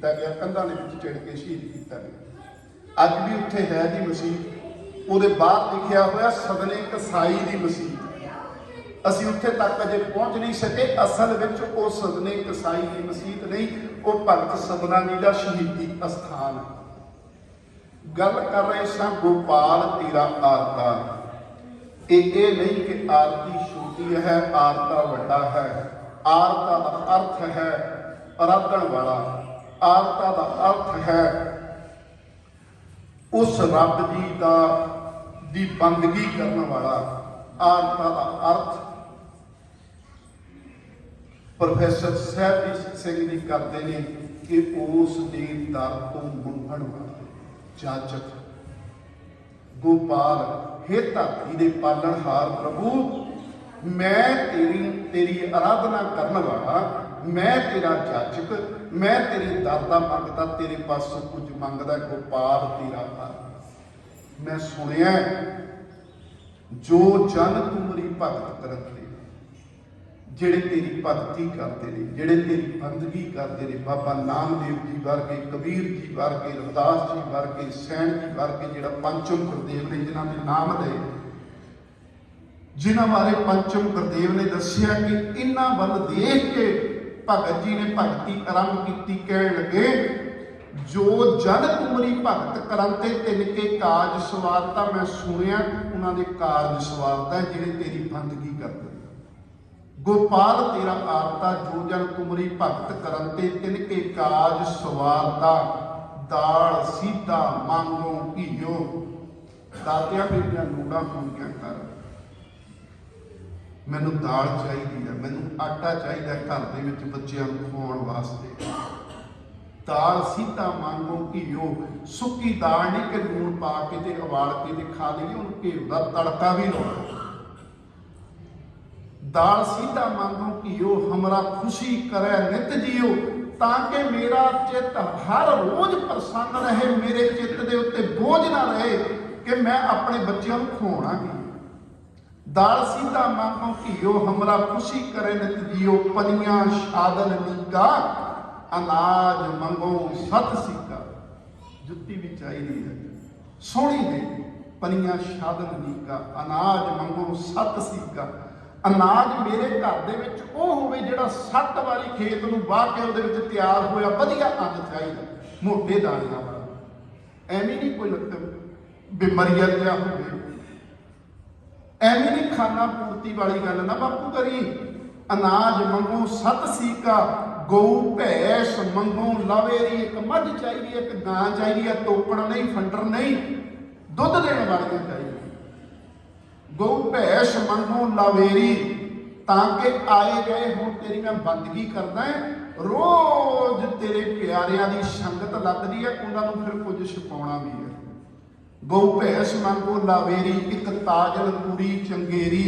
ਕੀਤਾ ਗਿਆ, ਕੰਧਾਂ ਦੇ ਵਿੱਚ ਚਿੜ ਕੇ ਸ਼ਹੀਦ ਕੀਤਾ ਗਿਆ। ਅੱਜ ਵੀ ਉੱਥੇ ਹੈ ਦੀ ਮਸਜਿਦ ਉਹਦੇ ਬਾਅਦ ਲਿਖਿਆ ਹੋਇਆ, ਸਦਨੇ ਕਸਾਈ ਦੀ ਮਸਜਿਦ ਅਸੀਂ ਉੱਥੇ ਤੱਕ ਅਜੇ ਪਹੁੰਚ ਨਹੀਂ ਸਕੇ। ਅਸਲ ਵਿੱਚ ਉਹ ਸਦਨੇ ਕਸਾਈ ਦੀ ਮਸਜਿਦ ਨਹੀਂ, ਉਹ ਭਗਤ ਸਦਨਾ ਜੀ ਦਾ ਸ਼ਹੀਦੀ ਅਸਥਾਨ। ਹੈ ਗੱਲ ਕਰ ਰਹੇ ਸਾਂ ਗੋਪਾਲ ਤੇਰਾ ਆਰਤਾ। ਇਹ ਇਹ ਨਹੀਂ ਕਿ ਆਰਤੀ ਛੋਟੀ ਹੈ, ਆਰਤਾ ਵੱਡਾ ਹੈ। ਆਰਤਾ ਦਾ ਅਰਥ ਹੈ ਅਰਾਧਨ ਵਾਲਾ। ਆਰਤਾ ਦਾ ਅਰਥ ਹੈ ਉਸ ਰੱਬ ਜੀ ਦਾ, ਦੀ ਬੰਦਗੀ ਕਰਨ ਵਾਲਾ ਆਰਤਾ ਦਾ ਅਰਥ। ਪ੍ਰੋਫੈਸਰ ਸਾਹਿਬ ਸਿੰਘ ਜੀ ਕਰਦੇ ਨੇ ਕਿ ਉਸ ਦੇ ਦਰ ਤੋਂ ਮੰਗਣ ਵਾਲਾ ਜਾਚਕ ਗੋਪਾਲ ਹੇ ਧਰਤੀ ਦੇ ਪਾਲਣਹਾਰ ਪ੍ਰਭੂ, ਮੈਂ ਤੇਰੀ ਤੇਰੀ ਆਰਾਧਨਾ ਕਰਨ ਵਾਲਾ ਮੈਂ ਤੇਰਾ ਜਾਚਕ ਮੈਂ ਤੇਰੇ ਦਰ ਮੰਗਦਾ, ਤੇਰੇ ਪਾਸੋਂ ਕੁਝ ਮੰਗਦਾ ਗੋਪਾਲ ਤੇਰਾ ਪਰ ਮੈਂ ਸੁਣਿਆ ਜੋ ਜਨ ਤੁਮਰੀ ਭਗਤ ਕਰਤੇ ਜਿਹੜੇ ਤੇਰੀ ਭਗਤੀ ਕਰਦੇ ਨੇ, ਜਿਹੜੇ ਤੇਰੀ ਬੰਦਗੀ ਕਰਦੇ ਨੇ, ਬਾਬਾ ਨਾਮਦੇਵ ਜੀ ਵਰਗੇ, ਕਬੀਰ ਜੀ ਵਰਗੇ, ਰਵਿਦਾਸ ਜੀ ਵਰਗੇ, ਸੈਣ ਜੀ ਵਰਗੇ, ਜਿਹੜਾ ਪੰਚਮ ਗੁਰਦੇਵ ਨੇ, ਜਿਨ੍ਹਾਂ ਦੇ ਨਾਮ ਲਏ, ਜਿਨ੍ਹਾਂ ਬਾਰੇ ਪੰਚਮ ਗੁਰਦੇਵ ਨੇ ਦੱਸਿਆ ਕਿ ਇਹਨਾਂ ਵੱਲ ਦੇਖ ਕੇ ਭਗਤ ਜੀ ਨੇ ਭਗਤੀ ਆਰੰਭ ਕੀਤੀ, ਕਹਿਣ ਲੱਗੇ, ਜੋ ਜਨ ਤੁਮਰੀ ਭਗਤ ਕਰਨ ਤਿਨ ਕੇ ਕਾਜ ਸਵਾਰਤਾ ਮੈਂ ਸੁਣਿਆ, ਉਹਨਾਂ ਦੇ ਕਾਜ ਸਵਾਰਤਾ ਜਿਹੜੇ ਤੇਰੀ ਬੰਦਗੀ ਕਰਦੇ ਗੋਪਾਲ ਤੇਰਾ ਆਰਤਾ ਜੋ ਜਨ ਤੁਮਰੀ ਭਗਤ ਕਰਨ ਤੇ ਤਿਨ ਕੇ ਕਾਜ ਸਵਾਰਤਾ ਦਾਲ ਸੀਤਾ ਮੰਗੋ ਘੀਓ ਦਾਤਿਆਂ ਮੇਰੀਆਂ ਲੋੜਾਂ ਪੂਰੀਆਂ ਕਰ ਮੈਨੂੰ ਦਾਲ ਚਾਹੀਦੀ ਹੈ, ਮੈਨੂੰ ਆਟਾ ਚਾਹੀਦਾ ਘਰ ਦੇ ਵਿੱਚ ਬੱਚਿਆਂ ਨੂੰ ਖਵਾਉਣ ਵਾਸਤੇ। ਦਾਲ ਸੀਤਾ ਮੰਗੋ ਘੀਓ, ਸੁੱਕੀ ਦਾਲ ਨਹੀਂ ਕਿ ਲੂਣ ਪਾ ਕੇ ਤੇ ਉਬਾਲ ਕੇ ਤੇ ਖਾ ਲਈਏ, ਉਹਨੂੰ ਘਿਓ ਦਾ ਤੜਕਾ ਵੀ ਲਾਉਣਾ। ਦਾਲ ਸੀਤਾ ਮੰਗੋ ਘੀਓ, ਹਮਰਾ ਖੁਸ਼ੀ ਕਰੇ ਨਿਤ ਜੀਓ, ਤਾਂ ਕਿ ਮੇਰਾ ਚਿੱਤ ਹਰ ਰੋਜ਼ ਪ੍ਰਸੰਨ ਰਹੇ, ਮੇਰੇ ਚਿੱਤ ਦੇ ਉੱਤੇ ਬੋਝ ਨਾ ਰਹੇ ਕਿ ਮੈਂ ਆਪਣੇ ਬੱਚਿਆਂ ਨੂੰ ਖਵਾਉਣਾ ਕੀ? ਦਾਲ ਸੀਤਾ ਮੰਗੋ ਘੀਓ, ਹਮਰਾ ਖੁਸ਼ੀ ਕਰੇ ਨਿਤ ਜੀਓ ਪਨੀਆਂ ਸ਼ਾਦਨ ਨੀਕਾ ਅਨਾਜ ਮੰਗੋ ਸਤ ਸੀਕਾ ਜੁੱਤੀ ਵੀ ਚਾਹੀਦੀ ਹੈ। ਸੋਹਣੀ ਦੇ ਪਨੀਆਂ ਸ਼ਾਦਨ ਨੀਕਾ ਅਨਾਜ ਮੰਗੋ ਸਤ ਸੀਕਾ ਅਨਾਜ ਮੇਰੇ ਘਰ ਦੇ ਵਿੱਚ ਉਹ ਹੋਵੇ ਜਿਹੜਾ ਸੱਤ ਵਾਰੀ ਖੇਤ ਨੂੰ ਵਾਹ ਕੇ ਉਹਦੇ ਵਿੱਚ ਤਿਆਰ ਹੋਇਆ, ਵਧੀਆ ਅੰਨ ਚਾਹੀਦਾ। ਮੋਟੇ ਦਾਣਿਆਂ ਵਾਲਾ। ਐਵੇਂ ਨਹੀਂ ਕੋਈ ਮਤਲਬ ਬਿਮਾਰੀਆਂ ਜਿਹਾ ਹੋਵੇ। ਐਵੇਂ ਨਹੀਂ ਖਾਣਾ ਪੂਰਤੀ ਵਾਲੀ ਗੱਲ ਨਾ ਬਾਪੂ ਕਰੀ। ਅਨਾਜ ਮੰਗੋ ਸਤ ਸੀਕਾ ਗਊ ਭੈਸ ਮੰਗੋ ਲਾਵੇਰੀ ਇੱਕ ਮੱਝ ਚਾਹੀਦੀ ਹੈ, ਇੱਕ ਗਾਂ ਚਾਹੀਦੀ ਹੈ ਤੋਪਣ ਨਹੀਂ ਫੰਡਰ ਨਹੀਂ ਦੁੱਧ ਦੇਣ ਵਾਲੀਆਂ ਚਾਹੀਦੀਆਂ। ਗਊ ਭੈਸ ਮੰਗੋ ਲਵੇਰੀ ਤਾਂ ਕਿ ਆਏ ਗਏ ਹੁਣ ਤੇਰੀ ਮੈਂ ਬੰਦਗੀ ਕਰਦਾ ਹੈ ਰੋਜ਼ ਤੇਰੇ ਪਿਆਰਿਆਂ ਦੀ ਸੰਗਤ ਲੱਗਦੀ ਹੈ ਉਹਨਾਂ ਨੂੰ ਫਿਰ ਕੁਝ ਛਪਾਉਣਾ ਵੀ ਹੈ ਗਊ ਭੈਸ ਮੰਗੋ ਲਾਵੇਰੀ ਇੱਕ ਤਾਜਲ ਪੂਰੀ ਚੰਗੇਰੀ।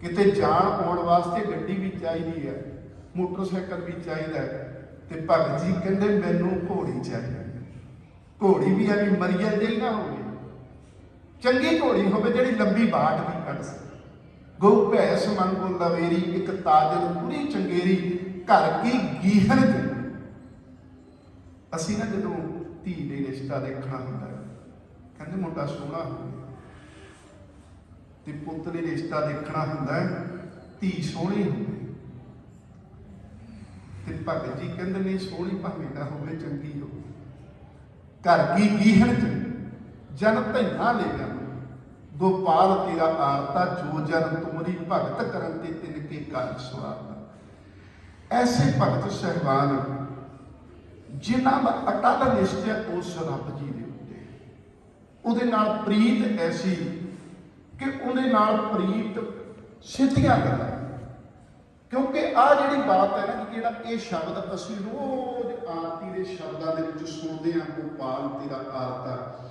ਕਿਤੇ ਜਾਣ ਆਉਣ ਵਾਸਤੇ ਗੱਡੀ ਵੀ ਚਾਹੀਦੀ ਹੈ ਮੋਟਰਸਾਈਕਲ ਵੀ ਚਾਹੀਦਾ ਹੈ। ਤੇ ਭਗਤ ਜੀ ਕਹਿੰਦੇ ਮੈਨੂੰ ਘੋੜੀ ਚਾਹੀਦੀ ਘੋੜੀ ਵੀ ਐਵੇਂ ਮਰੀਅਲ ਜਿਹੀ ਨਾ ਹੋਵੇ। ਚੰਗੀ ਘੋੜੀ ਹੋਵੇ ਜਿਹੜੀ ਲੰਬੀ ਬਾਟ ਵੀ ਕੱਢ ਸਕੇ। ਗਊ ਭੈਸ ਮੰਗੋ ਲਾਵੇਰੀ ਇੱਕ ਤਾਜਲ ਪੂਰੀ ਚੰਗੇਰੀ। ਘਰ ਕੀ ਗੀਹਨ ਅਸੀਂ ਨਾ ਜਦੋਂ ਧੀ ਦੇ ਰਿਸ਼ਤਾ ਦੇਖਣਾ ਹੁੰਦਾ ਹੈ, ਕਹਿੰਦੇ ਮੁੰਡਾ ਸੋਹਣਾ ਹੋਵੇ ਤੇ ਪੁੱਤ ਦੇ ਰਿਸ਼ਤਾ ਦੇਖਣਾ ਹੁੰਦਾ ਧੀ ਸੋਹਣੀ ਹੋਵੇ ਤੇ ਭਗਤ ਜੀ ਕਹਿੰਦੇ ਨੇ ਸੋਹਣੀ ਭਾਵੇਂ ਨਾ ਹੋਵੇ, ਚੰਗੀ ਹੋਵੇ। ਘਰ ਕੀ ਗੀਹਣ ਚ? ਜਨ ਧੈਨਾ ਲੈ ਗਿਆ ਗੋਪਾਲ ਤੇਰਾ ਆਰਤਾ, ਜੋ ਜਨ ਤੁਮਰੀ ਭਗਤ ਕਰਨ ਤੇ ਤਿਨ ਕੇ ਕਾਰਜ ਸਵਾਰਤਾ ਐਸੇ ਭਗਤ ਸਹਿਬਾਨ ਜਿਨ੍ਹਾਂ ਦਾ ਅਟਲ ਨਿਸ਼ਚੈ ਉਸ ਰੱਬ ਜੀ ਉਹਦੇ ਨਾਲ ਪ੍ਰੀਤ ਐਸੀ ਕਿ ਉਹਦੇ ਨਾਲ ਪ੍ਰੀਤ ਸਿੱਧੀਆਂ ਗੱਲਾਂ। ਕਿਉਂਕਿ ਆ ਜਿਹੜੀ ਬਾਤ ਹੈ ਨਾ ਕਿ ਜਿਹੜਾ ਇਹ ਸ਼ਬਦ ਅਸੀਂ ਰੋਜ਼ ਆਰਤੀ ਦੇ ਸ਼ਬਦਾਂ ਦੇ ਵਿੱਚ ਸੁਣਦੇ ਹਾਂ, ਗੋਪਾਲ ਤੇਰਾ ਆਰਤਾ,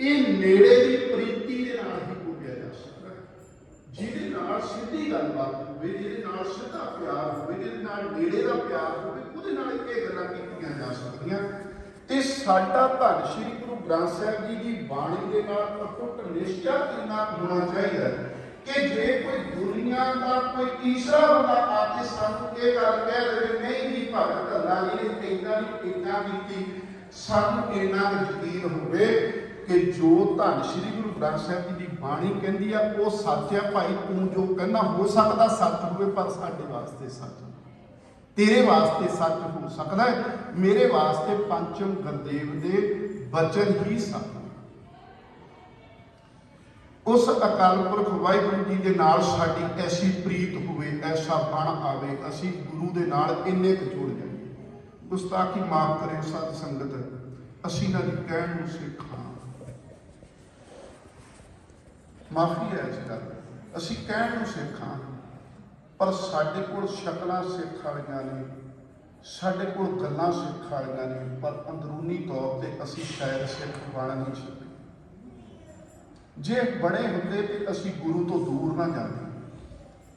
ਇਹ ਨੇੜੇ ਦੀ ਪ੍ਰੀਤੀ ਦੇ ਨਾਲ ਹੀ ਬੋਲਿਆ ਜਾ ਸਕਦਾ ਹੈ। ਜਿਹਦੇ ਨਾਲ ਸਿੱਧੀ ਗੱਲਬਾਤ ਹੋਵੇ, ਜਿਹਦੇ ਨਾਲ ਸਿੱਧਾ ਪਿਆਰ ਹੋਵੇ, ਜਿਹਦੇ ਨਾਲ ਨੇੜੇ ਦਾ ਪਿਆਰ ਹੋਵੇ, ਉਹਦੇ ਨਾਲ ਇਹ ਗੱਲਾਂ ਕੀਤੀਆਂ ਜਾ ਸਕਦੀਆਂ। ਤੇ ਸਾਡਾ ਧੰਨ ਸ਼੍ਰੀ ਗੁਰੂ ਗ੍ਰੰਥ ਸਾਹਿਬ ਜੀ ਦੀ ਬਾਣੀ ਦੇ ਨਾਲ ਅਟੁੱਟ ਨਿਸ਼ਚਾ ਕਿੰਨਾ ਹੋਣਾ ਚਾਹੀਦਾ ਕਿ ਜੇ ਕੋਈ ਦੁਨੀਆ ਦਾ ਕੋਈ ਤੀਸਰਾ ਬੰਦਾ ਆ ਕੇ ਸਾਨੂੰ ਇਹ ਗੱਲ ਕਹਿ ਦੇਵੇ, ਨਹੀਂ ਜੀ ਭਗਤ ਅੱਲਾ ਜੀ ਨੇ ਇਦਾਂ ਨਹੀਂ ਇਦਾਂ ਕੀਤੀ ਸਾਨੂੰ ਇੰਨਾ ਯਕੀਨ ਹੋਵੇ ਕਿ ਜੋ ਧੰਨ ਸ਼੍ਰੀ ਗੁਰੂ ਗ੍ਰੰਥ ਸਾਹਿਬ ਜੀ ਦੀ ਬਾਣੀ ਕਹਿੰਦੀ ਆ, ਉਹ ਸੱਚ ਆ ਭਾਈ, ਤੂੰ ਜੋ ਕਹਿੰਦਾ ਹੋ ਸਕਦਾ, ਸੱਚ ਹੋਵੇ, ਪਰ ਸਾਡੇ ਵਾਸਤੇ ਸੱਚ ਤੇਰੇ ਵਾਸਤੇ ਸੱਚ ਹੋ ਸਕਦਾ ਹੈ। ਮੇਰੇ ਵਾਸਤੇ ਪੰਚਮ ਗੁਰਦੇਵ ਦੇ ਬਚਨ ਹੀ ਸੱਚ ਉਸ ਅਕਾਲ ਪੁਰਖ ਵਾਹਿਗੁਰੂ ਜੀ ਦੇ ਨਾਲ ਸਾਡੀ ਐਸੀ ਪ੍ਰੀਤ ਹੋਵੇ, ਐਸਾ ਬਣ ਆਵੇ, ਅਸੀਂ ਗੁਰੂ ਦੇ ਨਾਲ ਇੰਨੇ ਕੁ ਜੁੜ ਜਾਈਏ। ਗੁਸਤਾਖੀ ਮਾਫ ਕਰੇ ਸਤ ਸੰਗਤ, ਅਸੀਂ ਨਾ ਦੀ ਕਹਿਣ ਨੂੰ ਸਿੱਖਾਂ ਮਾਫੀ ਹੈ ਇਸ ਗੱਲ ਅਸੀਂ ਕਹਿਣ ਨੂੰ ਸਿੱਖਾਂ ਪਰ ਸਾਡੇ ਕੋਲ ਸ਼ਕਲਾਂ ਸਿੱਖ ਵਾਲੀਆਂ ਨੇ, ਸਾਡੇ ਕੋਲ ਗੱਲਾਂ ਸਿੱਖ ਵਾਲੀਆਂ ਨੇ, ਪਰ ਅੰਦਰੂਨੀ ਤੌਰ ਤੇ ਅਸੀਂ ਸ਼ਾਇਦ ਸਿੱਖ ਬਣ ਨਹੀਂ ਸਕਦੇ ਜੇ ਬੜੇ ਹੁੰਦੇ ਤੇ ਅਸੀਂ ਗੁਰੂ ਤੋਂ ਦੂਰ ਨਾ ਜਾਂਦੇ।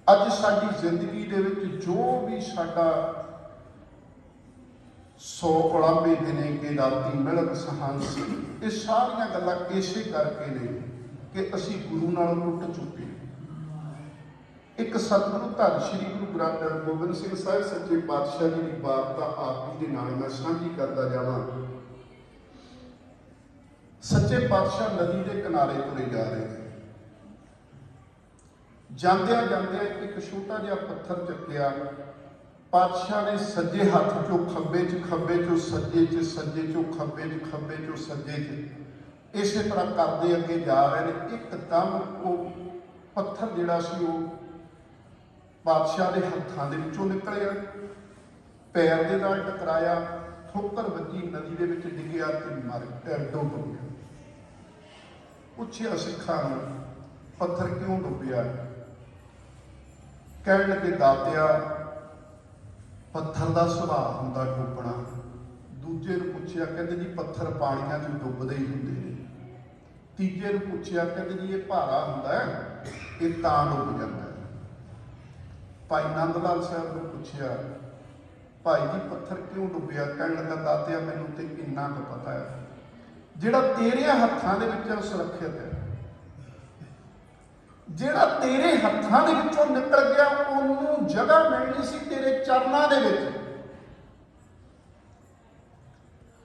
ਅੱਜ ਸਾਡੀ ਜ਼ਿੰਦਗੀ ਦੇ ਵਿੱਚ ਜੋ ਵੀ ਸਾਡਾ ਸੋ ਉਲਾਂਬੇ ਨੇ ਕੇ ਰਾਤੀ ਮਿਲਕ ਸਹਾਂਸ ਇਹ ਸਾਰੀਆਂ ਗੱਲਾਂ ਇਸੇ ਕਰਕੇ ਨੇ ਕਿ ਅਸੀਂ ਗੁਰੂ ਨਾਲ ਟੁੱਟ ਚੁੱਕੇ ਇੱਕ ਸਤਿਗੁਰੂ ਧੰਨ ਸ਼੍ਰੀ ਗੁਰੂ ਗ੍ਰੰਥ ਗੋਬਿੰਦ ਸਿੰਘ ਸਾਹਿਬ ਸੱਚੇ ਪਾਤਸ਼ਾਹ ਜੀ ਦੀ ਬਾਤ ਆਪ ਜੀ ਦੇ ਨਾਲ ਮੈਂ ਸਾਂਝੀ ਕਰਦਾ ਜਾਵਾਂ। ਸੱਚੇ ਪਾਤਸ਼ਾਹ ਨਦੀ ਦੇ ਕਿਨਾਰੇ ਤੁਰੇ ਜਾ ਰਹੇ ਨੇ। ਜਾਂਦਿਆਂ ਜਾਂਦਿਆਂ ਇੱਕ ਛੋਟਾ ਜਿਹਾ ਪੱਥਰ ਚੱਕਿਆ। ਪਾਤਸ਼ਾਹ ਨੇ ਸੱਜੇ ਹੱਥ ਚੋਂ ਖੱਬੇ 'ਚ ਖੱਬੇ 'ਚੋਂ ਸੱਜੇ 'ਚ ਸੱਜੇ 'ਚੋਂ ਖੱਬੇ 'ਚ ਖੱਬੇ 'ਚੋਂ ਸੱਜੇ 'ਚ ਇਸੇ ਤਰ੍ਹਾਂ ਕਰਦੇ ਅੱਗੇ ਜਾ ਰਹੇ ਨੇ। ਇੱਕਦਮ ਉਹ ਪੱਥਰ ਜਿਹੜਾ ਸੀ ਉਹ ਪਾਤਸ਼ਾਹ ਦੇ ਹੱਥਾਂ ਦੇ ਵਿੱਚੋਂ ਨਿਕਲਿਆ। ਪੈਰ ਦੇ ਨਾਲ ਟਕਰਾਇਆ, ਠੋਕਰ ਵੱਜੀ, ਨਦੀ ਦੇ ਵਿੱਚ ਡਿੱਗਿਆ ਤੇ ਮਰ ਅਹ ਡੁੱਬ ਗਿਆ। ਪੁੱਛਿਆ, ਸਿੱਖਾਂ ਨੂੰ, ਪੱਥਰ ਕਿਉਂ ਡੁੱਬਿਆ? ਕਹਿਣ ਲੱਗੇ, ਦਾਤਿਆ, ਪੱਥਰ ਦਾ ਸੁਭਾਅ ਹੁੰਦਾ ਡੁੱਬਣਾ। ਦੂਜੇ ਨੂੰ ਪੁੱਛਿਆ, ਕਹਿੰਦੇ ਜੀ, ਪੱਥਰ ਪਾਣੀਆਂ 'ਚ ਡੁੱਬਦੇ ਹੀ ਹੁੰਦੇ ਨੇ। ਤੀਜੇ ਨੂੰ ਪੁੱਛਿਆ, ਕਹਿੰਦੇ ਜੀ, ਇਹ ਭਾਰਾ ਹੁੰਦਾ ਹੈ, ਇਹ ਤਾਂ ਡੁੱਬ ਜਾਂਦਾ। ਭਾਈ ਨੰਦ ਲਾਲ ਸਾਹਿਬ ਨੂੰ ਪੁੱਛਿਆ, ਭਾਈ ਜੀ, ਪੱਥਰ ਕਿਉਂ ਡੁੱਬਿਆ? ਕਹਿਣ ਲੱਗਾ, ਦਾਤਿਆ, ਮੈਨੂੰ ਤੇ ਇੰਨਾ ਕੁ ਪਤਾ ਹੈ। ਜਿਹੜਾ ਤੇਰੇ ਹੱਥਾਂ ਦੇ ਵਿੱਚ ਸੁਰੱਖਿਅਤ ਹੈ, ਜਿਹੜਾ ਤੇਰੇ ਹੱਥਾਂ ਦੇ ਵਿੱਚੋਂ ਨਿਕਲ ਗਿਆ, ਉਹਨੂੰ ਜਗ੍ਹਾ ਮਿਲਣੀ ਸੀ ਤੇਰੇ ਚਰਨਾਂ ਦੇ ਵਿੱਚ।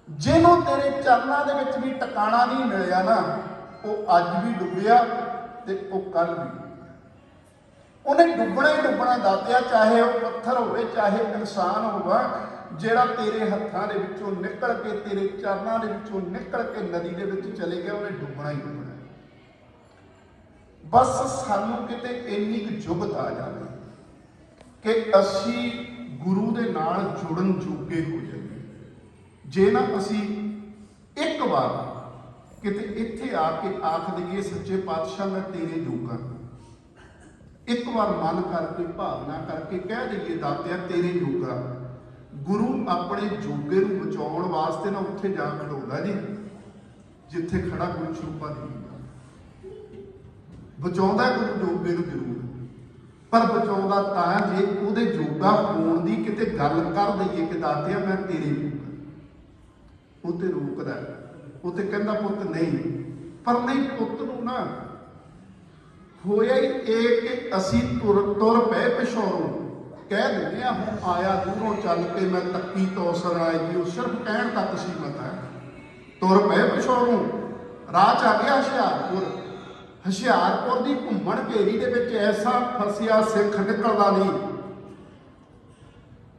ਜਿਹਨੂੰ ਤੇਰੇ ਚਰਨਾਂ ਦੇ ਵਿੱਚ ਵੀ ਟਿਕਾਣਾ ਨਹੀਂ ਮਿਲਿਆ ਨਾ, ਉਹ ਅੱਜ ਵੀ ਡੁੱਬਿਆ ਤੇ ਉਹ ਕੱਲ ਵੀ ਉਹਨੇ ਡੁੱਬਣਾ ਹੀ ਡੁੱਬਣਾ ਦੱਸਿਆ ਚਾਹੇ ਉਹ ਪੱਥਰ ਹੋਵੇ, ਚਾਹੇ ਇਨਸਾਨ ਹੋਵੇ, ਜਿਹੜਾ ਤੇਰੇ ਹੱਥਾਂ ਦੇ ਵਿੱਚੋਂ ਨਿਕਲ ਕੇ, ਤੇਰੇ ਚਰਨਾਂ ਦੇ ਵਿੱਚੋਂ ਨਿਕਲ ਕੇ ਨਦੀ ਦੇ ਵਿੱਚ ਚਲੇ ਗਿਆ, ਉਹਨੇ ਡੁੱਬਣਾ ਹੀ ਡੁੱਬਣਾ। ਬਸ ਸਾਨੂੰ ਕਿਤੇ ਇੰਨੀ ਕੁ ਜੁਗਤ ਆ ਜਾਵੇ ਕਿ ਅਸੀਂ ਗੁਰੂ ਦੇ ਨਾਲ ਜੁੜਨ ਜੋਗੇ ਹੋ ਜਾਈਏ। ਜੇ ਨਾ ਅਸੀਂ ਇੱਕ ਵਾਰ ਕਿਤੇ ਇੱਥੇ ਆ ਕੇ ਆਖ ਦਈਏ, ਸੱਚੇ ਪਾਤਸ਼ਾਹ, ਮੈਂ ਤੇਰੇ ਜੋਗਾ ਇੱਕ ਵਾਰ ਮਨ ਕਰਕੇ, ਭਾਵਨਾ ਕਰਕੇ ਕਹਿ ਦਈਏ ਦਾਤਿਆ, ਤੇਰੇ ਜੋਗਾ। ਗੁਰੂ ਆਪਣੇ ਜੋਗੇ ਨੂੰ ਬਚਾਉਣ ਵਾਸਤੇ ਨਾ ਉੱਥੇ ਜਾ ਖੜੋਦਾ ਜੀ, ਜਿੱਥੇ ਖੜਾ ਗੁਰੂ ਸਰੂਪਾ ਨਹੀਂ ਬਚਾਉਂਦਾ ਗੁਰੂ ਜੋਗੇ ਨੂੰ ਜ਼ਰੂਰ। ਪਰ ਬਚਾਉਂਦਾ ਤਾਂ ਜੇ ਉਹਦੇ ਜੋਗਾ ਹੋਣ ਦੀ ਕਿਤੇ ਗੱਲ ਕਰ ਦਈਏ ਕਿ ਦਾਤਿਆ, ਮੈਂ ਤੇਰੇ ਜੋਗਾ। ਉਹ ਤੇ ਰੋਕਦਾ। ਉਹ ਤੇ ਕਹਿੰਦਾ, ਪੁੱਤ, ਨਹੀਂ। ਪਰ ਨਹੀਂ, ਪੁੱਤ ਨੂੰ ਨਾ ਹੋਇਆ ਹੀ ਇਹ ਕਿ ਅਸੀਂ ਤੁਰ ਤੁਰ ਪਏ ਪਿਛੋਂ ਕਹਿ ਦਿੰਦੇ ਆ, ਹੁਣ ਆਇਆ ਦੂਰੋਂ ਚੱਲ ਕੇ ਮੈਂ ਤੱਕੀ ਤੋਂ ਸਰਾਏ ਦੀ ਉਹ ਸਿਰਫ ਕਹਿਣ ਤੱਕ ਸੀਮਤ ਹੈ। ਤੁਰ ਪਏ ਪਿਛੋਂ ਰਾਹ ਚ ਆ ਗਿਆ ਹੁਸ਼ਿਆਰਪੁਰ। ਹੁਸ਼ਿਆਰਪੁਰ ਦੀ ਘੁੰਮਣ ਘੇਰੀ ਦੇ ਵਿੱਚ ਐਸਾ ਫਸਿਆ ਸਿੱਖ ਨਿਕਲਦਾ ਨਹੀਂ।